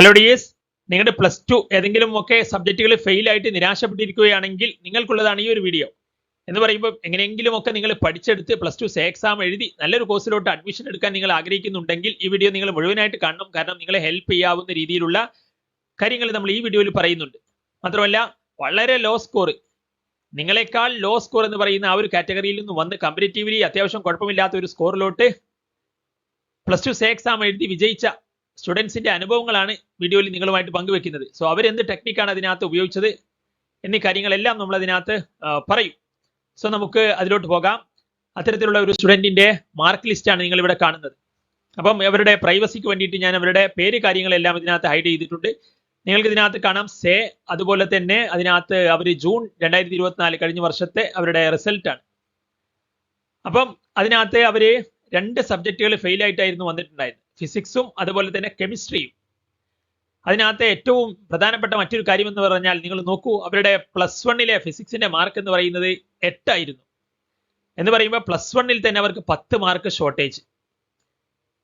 Hello dears നിങ്ങളുടെ plus two ഏതെങ്കിലും ഒക്കെ സബ്ജക്റ്റുകൾ ഫെയിൽ ആയിട്ട് നിരാശപ്പെട്ടിരിക്കുകയാണെങ്കിൽ നിങ്ങൾക്കുള്ളതാണ് ഈ ഒരു വീഡിയോ എന്ന് പറയുമ്പോൾ എങ്ങനെയെങ്കിലും ഒക്കെ നിങ്ങൾ പഠിച്ചെടുത്ത് പ്ലസ് ടു സേ എക്സാം എഴുതി നല്ലൊരു കോഴ്സിലോട്ട് അഡ്മിഷൻ എടുക്കാൻ നിങ്ങൾ ആഗ്രഹിക്കുന്നുണ്ടെങ്കിൽ ഈ വീഡിയോ നിങ്ങൾ മുഴുവനായിട്ട് കാണണം. കാരണം നിങ്ങളെ ഹെൽപ്പ് ചെയ്യാവുന്ന രീതിയിലുള്ള കാര്യങ്ങൾ നമ്മൾ ഈ വീഡിയോയിൽ പറയുന്നുണ്ട്. മാത്രമല്ല വളരെ ലോ സ്കോർ നിങ്ങളെക്കാൾ ലോ സ്കോർ എന്ന് പറയുന്ന ആ ഒരു കാറ്റഗറിയിൽ നിന്ന് വന്ന് കമ്പറ്റേറ്റീവ്ലി അത്യാവശ്യം കുഴപ്പമില്ലാത്ത ഒരു സ്കോറിലോട്ട് പ്ലസ് ടു സേ എക്സാം എഴുതി വിജയിച്ച സ്റ്റുഡൻസിന്റെ അനുഭവങ്ങളാണ് വീഡിയോയിൽ നിങ്ങളുമായിട്ട് പങ്കുവെക്കുന്നത്. സോ അവരെന്ത് ടെക്നിക്കാണ് അതിനകത്ത് ഉപയോഗിച്ചത്? എന്നീ കാര്യങ്ങളെല്ലാം നമ്മൾ അതിനകത്ത് പറയും. സോ നമുക്ക് അതിലോട്ട് പോകാം. അത്തരത്തിലുള്ള ഒരു സ്റ്റുഡന്റിന്റെ മാർക്ക് ലിസ്റ്റാണ് നിങ്ങൾ ഇവിടെ കാണുന്നത്. അപ്പം അവരുടെ പ്രൈവസിക്ക് വേണ്ടിയിട്ട് ഞാൻ അവരുടെ പേര് കാര്യങ്ങളെല്ലാം ഇതിനകത്ത് ഹൈഡ് ചെയ്തിട്ടുണ്ട്. നിങ്ങൾക്ക് ഇതിനകത്ത് കാണാം സേ അതുപോലെ തന്നെ അതിനകത്ത് അവർ ജൂൺ രണ്ടായിരത്തി ഇരുപത്തിനാല് കഴിഞ്ഞ വർഷത്തെ അവരുടെ റിസൾട്ടാണ് അപ്പം അതിനകത്ത് അവർ രണ്ട് സബ്ജക്റ്റുകൾ ഫെയിൽ ആയിട്ടായിരുന്നു വന്നിട്ടുണ്ടായിരുന്നത്. ഫിസിക്സും അതുപോലെ തന്നെ കെമിസ്ട്രിയും. അതിനകത്ത് ഏറ്റവും പ്രധാനപ്പെട്ട മറ്റൊരു കാര്യം എന്ന് പറഞ്ഞാൽ നിങ്ങൾ നോക്കൂ അവരുടെ പ്ലസ് വണ്ണിലെ ഫിസിക്സിന്റെ മാർക്ക് എന്ന് പറയുന്നത് എട്ടായിരുന്നു. എന്ന് പറയുമ്പോൾ പ്ലസ് വണ്ണിൽ തന്നെ അവർക്ക് പത്ത് മാർക്ക് ഷോർട്ടേജ്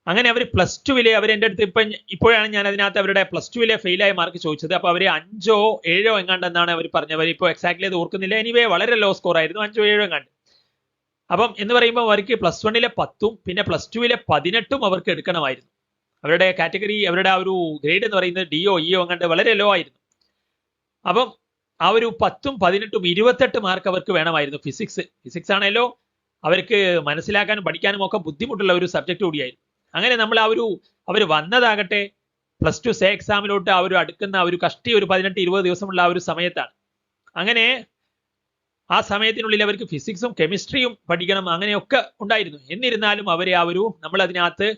അങ്ങനെ അവർ പ്ലസ് ടുവിലെ അവർ എന്റെ അടുത്ത് ഇപ്പം ഇപ്പോഴാണ് ഞാൻ അതിനകത്ത് അവരുടെ പ്ലസ് ടുവിലെ ഫെയിലായ മാർക്ക് ചോദിച്ചത്. അപ്പോൾ അവർ അഞ്ചോ ഏഴോ എങ്ങാണ്ടെന്നാണ് അവർ പറഞ്ഞത്. അവർ ഇപ്പോൾ എക്സാക്ട്ലി അത് ഓർക്കുന്നില്ല. എനിവേ വളരെ ലോ സ്കോർ ആയിരുന്നു. അഞ്ചോ ഏഴോ എങ്ങാണ്ട്. അപ്പം എന്ന് പറയുമ്പോൾ അവർക്ക് പ്ലസ് വണ്ണിലെ പത്തും പിന്നെ പ്ലസ് ടുവിലെ പതിനെട്ടും അവർക്ക് എടുക്കണമായിരുന്നു. അവരുടെ കാറ്റഗറി അവരുടെ ആ ഒരു ഗ്രേഡ് എന്ന് പറയുന്നത് ഡിഒ ഇഒ അങ്ങോട്ട് വളരെ ലോ ആയിരുന്നു. അപ്പം ആ ഒരു പത്തും പതിനെട്ടും ഇരുപത്തെട്ട് മാർക്ക് അവർക്ക് വേണമായിരുന്നു ഫിസിക്സ് ഫിസിക്സ് ആണല്ലോ അവർക്ക് മനസ്സിലാക്കാനും പഠിക്കാനും ഒക്കെ ബുദ്ധിമുട്ടുള്ള ഒരു സബ്ജക്ട് കൂടിയായിരുന്നു. അങ്ങനെ നമ്മൾ ആ ഒരു അവർ വന്നതാകട്ടെ പ്ലസ് ടു സേ എക്സാമിലോട്ട് അവർ അടുക്കുന്ന ഒരു കഷ്ടി ഒരു പതിനെട്ട് ഇരുപത് ദിവസമുള്ള ആ ഒരു സമയത്താണ്. അങ്ങനെ ആ സമയത്തിനുള്ളിൽ അവർക്ക് ഫിസിക്സും കെമിസ്ട്രിയും പഠിക്കണം അങ്ങനെയൊക്കെ ഉണ്ടായിരുന്നു. എന്നിരുന്നാലും അവരെ ആ ഒരു നമ്മൾ അതിനകത്ത്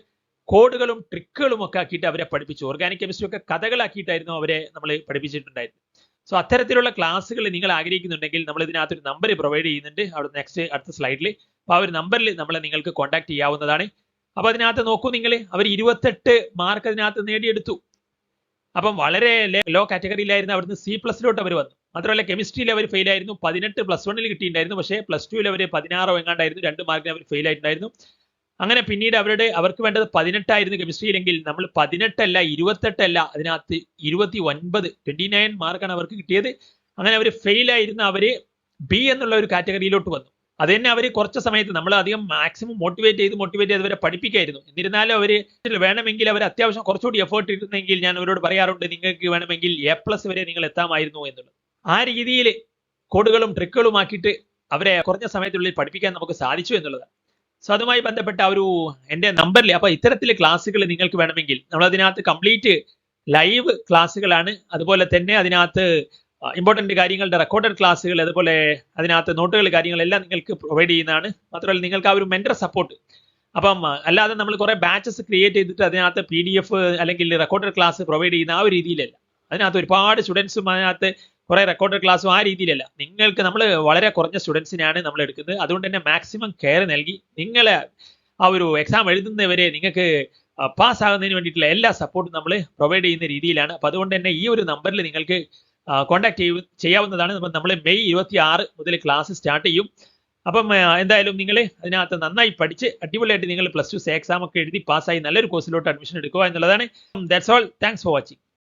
കോഡുകളും ട്രിക്കുകളും ഒക്കെ ആക്കിയിട്ട് അവരെ പഠിപ്പിച്ചു. ഓർഗാനിക് കെമിസ്ട്രി ഒക്കെ കഥകളാക്കിയിട്ടായിരുന്നു അവരെ നമ്മൾ പഠിപ്പിച്ചിട്ടുണ്ടായിരുന്നു സോ അത്തരത്തിലുള്ള ക്ലാസ്സുകൾ നിങ്ങൾ ആഗ്രഹിക്കുന്നുണ്ടെങ്കിൽ നമ്മൾ ഇതിനകത്ത് ഒരു നമ്പർ പ്രൊവൈഡ് ചെയ്യുന്നുണ്ട്. അവിടെ നെക്സ്റ്റ് അടുത്ത സ്ലൈഡിൽ അപ്പോൾ ആ ഒരു നമ്പറിൽ നമ്മളെ നിങ്ങൾക്ക് കോൺടാക്ട് ചെയ്യാവുന്നതാണ്. അപ്പോൾ അതിനകത്ത് നോക്കൂ നിങ്ങൾ അവർ ഇരുപത്തെട്ട് മാർക്ക് അതിനകത്ത് നേടിയെടുത്തു. അപ്പം വളരെ ലോ കാറ്റഗറിയിലായിരുന്നു അവിടുന്ന് സി പ്ലസിലോട്ട് അവർ വന്നു. മാത്രമല്ല കെമിസ്ട്രിയിൽ അവർ ഫെയിൽ ആയിരുന്നു. പതിനെട്ട് പ്ലസ് വണ്ണിൽ കിട്ടിയിട്ടുണ്ടായിരുന്നു. പക്ഷേ പ്ലസ് ടുവിൽ അവർ പതിനാറോ എങ്ങാണ്ടായിരുന്നു. രണ്ട് മാർക്കിന് അവർ ഫെയിൽ ആയിട്ടുണ്ടായിരുന്നു. അങ്ങനെ പിന്നീട് അവരുടെ അവർക്ക് വേണ്ടത് പതിനെട്ടായിരുന്നു കെമിസ്ട്രിയിലെങ്കിൽ നമ്മൾ പതിനെട്ടല്ല ഇരുപത്തെട്ടല്ല അതിനകത്ത് ഇരുപത്തി ഒൻപത് ട്വന്റി നയൻ മാർക്കാണ് അവർക്ക് കിട്ടിയത്. അങ്ങനെ അവർ ഫെയിൽ ആയിരുന്നു അവർ ബി എന്നുള്ള ഒരു കാറ്റഗറിയിലോട്ട് വന്നു. അത് തന്നെ അവർ കുറച്ച് സമയത്ത് നമ്മൾ അധികം മാക്സിമം മോട്ടിവേറ്റ് ചെയ്ത് മോട്ടിവേറ്റ് ചെയ്ത് അവരെ പഠിപ്പിക്കായിരുന്നു. എന്നിരുന്നാലും അവർ വേണമെങ്കിൽ അവർ അത്യാവശ്യം കുറച്ചുകൂടി എഫേർട്ട് ഇരുന്നെങ്കിൽ ഞാൻ അവരോട് പറയാറുണ്ട് നിങ്ങൾക്ക് വേണമെങ്കിൽ എ പ്ലസ് വരെ നിങ്ങൾ എത്താമായിരുന്നു എന്നുള്ളത്. ആ രീതിയിൽ കോഡുകളും ട്രിക്കുകളും ആക്കിയിട്ട് അവരെ കുറഞ്ഞ സമയത്തിനുള്ളിൽ പഠിപ്പിക്കാൻ നമുക്ക് സാധിച്ചു എന്നുള്ളത്. സോ അതുമായി ബന്ധപ്പെട്ട ഒരു എന്റെ നമ്പറിൽ അപ്പോൾ ഇത്തരത്തിലെ ക്ലാസ്സുകൾ നിങ്ങൾക്ക് വേണമെങ്കിൽ നമ്മൾ അതിനകത്ത് കംപ്ലീറ്റ് ലൈവ് ക്ലാസ്സുകളാണ്. അതുപോലെ തന്നെ അതിനകത്ത് ഇമ്പോർട്ടന്റ് കാര്യങ്ങളുടെ റെക്കോർഡഡ് ക്ലാസ്സുകൾ അതുപോലെ അതിനകത്ത് നോട്ടുകൾ കാര്യങ്ങളെല്ലാം നിങ്ങൾക്ക് പ്രൊവൈഡ് ചെയ്യുന്നതാണ്. മാത്രമല്ല നിങ്ങൾക്ക് ആ ഒരു മെന്റർ സപ്പോർട്ട് അപ്പം അല്ലാതെ നമ്മൾ കുറെ ബാച്ചസ് ക്രിയേറ്റ് ചെയ്തിട്ട് അതിനകത്ത് പി ഡി എഫ് അല്ലെങ്കിൽ റെക്കോർഡഡ് ക്ലാസ് പ്രൊവൈഡ് ചെയ്യുന്ന ആ ഒരു രീതിയിലല്ല. അതിനകത്ത് ഒരുപാട് സ്റ്റുഡൻസും അതിനകത്ത് കുറെ റെക്കോർഡഡ് ക്ലാസ്സും ആ രീതിയിലല്ല. നിങ്ങൾക്ക് നമ്മൾ വളരെ കുറഞ്ഞ സ്റ്റുഡൻസിനാണ് നമ്മൾ എടുക്കുന്നത്. അതുകൊണ്ട് തന്നെ മാക്സിമം കെയർ നൽകി നിങ്ങളെ ആ ഒരു എക്സാം എഴുതുന്നവരെ നിങ്ങൾക്ക് പാസ് ആകുന്നതിന് വേണ്ടിയിട്ടുള്ള എല്ലാ സപ്പോർട്ടും നമ്മൾ പ്രൊവൈഡ് ചെയ്യുന്ന രീതിയിലാണ്. അപ്പൊ അതുകൊണ്ട് തന്നെ ഈ ഒരു നമ്പറിൽ നിങ്ങൾക്ക് കോൺടാക്ട് ചെയ്യ ചെയ്യാവുന്നതാണ്. നമ്മൾ മെയ് ഇരുപത്തി ആറ് മുതൽ ക്ലാസ് സ്റ്റാർട്ട് ചെയ്യും. അപ്പം എന്തായാലും നിങ്ങൾ അതിനകത്ത് നന്നായി പഠിച്ച് അടിപൊളിയായിട്ട് നിങ്ങൾ പ്ലസ് ടു എക്സാം ഒക്കെ എഴുതി പാസ്സായി നല്ലൊരു കോഴ്സിലോട്ട് അഡ്മിഷൻ എടുക്കുക എന്നുള്ളതാണ്. That's all thanks for watching